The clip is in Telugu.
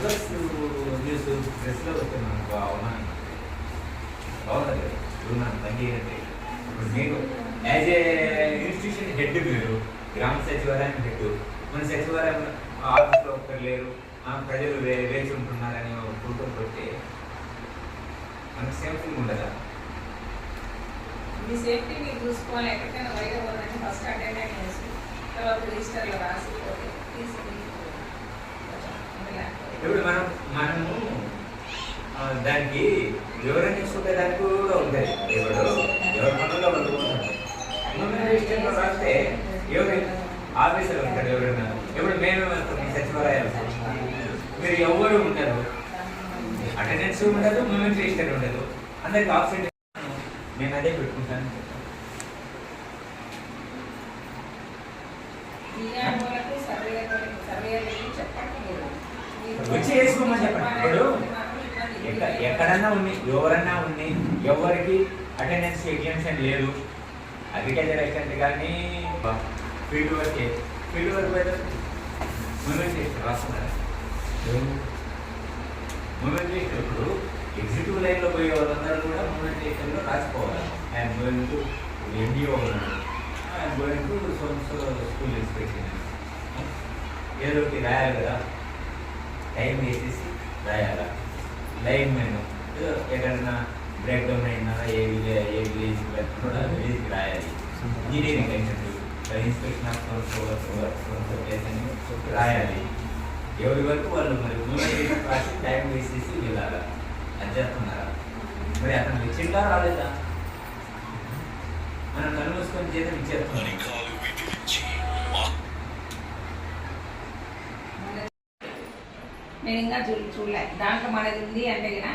అడ్రస్ న్యూస్ ప్రెస్లో వచ్చింది నాకు అవునా? బాగుంది ఉన్నాను అంటే ఇప్పుడు మీరు యాజ్ ఏ ఇన్స్టిట్యూషన్ హెడ్ మీరు గ్రామ సచివాలయం హెడ్ మన సచివాలయం ఆఫీస్లో ఒక్కరు లేరు ప్రజలు వేచి ఉంటున్నారని కూర్చొని పెడితే మనకు సేఫ్టీ ఫీలింగ్ ఉండదా మీ సేఫ్టీ మీరు చూసుకోవాలి. ఎక్కడికైనా వైద్య ఫస్ట్ అటెండెంట్ చేసి తర్వాత రిజిస్టర్లో రాసిపోతే తీసుకుని ఇప్పుడు మనం మనము దానికి వివరణ ఇచ్చుకునే దానికి కూడా ఉంటుంది ఎవరు? ఎవరి పనుల్లో వాళ్ళు ఉంటారు. రాస్తే ఎవరు? ఆఫీసర్ ఉంటారు ఎవరైనా. ఇప్పుడు మేమే వెళ్తాం సచివాలయాలు మీరు ఎవరు ఉండరు. అటెండెన్స్ ఉండదు మూమెంట్ రిజిస్టర్ ఉండదు. అందరికి ఆబ్సెంట్ నేను అదే పెట్టుకుంటాను. చెప్పండి వచ్చి వేసుకోమని చెప్పండి. ఇప్పుడు ఎక్కడన్నా ఉంది ఎవరన్నా ఉంది ఎవరికి అటెండెన్స్ ఎగ్జామ్షన్ లేదు. అగ్రికల్చర్ అసిస్టెంట్ కానీ ఫీల్డ్ వర్క్ ఫీల్డ్ వర్క్ అయితే మూమెంట్ లిస్ట్ రాస్తున్నారా? మూమెంట్ ఇప్పుడు ఎగ్జిక్యూటివ్ లైన్లో పోయే వాళ్ళందరూ కూడా మూమెంట్ లిస్ట్లో రాసుకోవాలి ఐఎమ్ గోయింగ్ టు ఎన్జిఓ ఉన్నాడు I'm going to so school inspection. ఏదో ఒకటి రాయాలి కదా. టైం వేసేసి రాయాలా? లైన్ మెను ఎక్కడన్నా బ్రేక్ డౌన్ అయినా ఏ విలేజ్ ఏ విలేజ్ కూడా విలేజ్కి రాయాలి. ఇంజనీరింగ్ అయినట్టు ఇన్స్పెక్షన్ ఆఫ్ ప్లేస్ రాయాలి. ఎవరి వరకు వాళ్ళు మరి మూమెంట్ రాసి టైం వేసేసి వెళ్ళాలా? అది చేస్తున్నారా? మరి అతను ఇచ్చిందా రాలేదా? మనం కనుమూసుకొని చేత ఇచ్చేస్తున్నాం నేను ఇంకా చూ చూడలే దాంట్లో మనది ఉంది అంటే కదా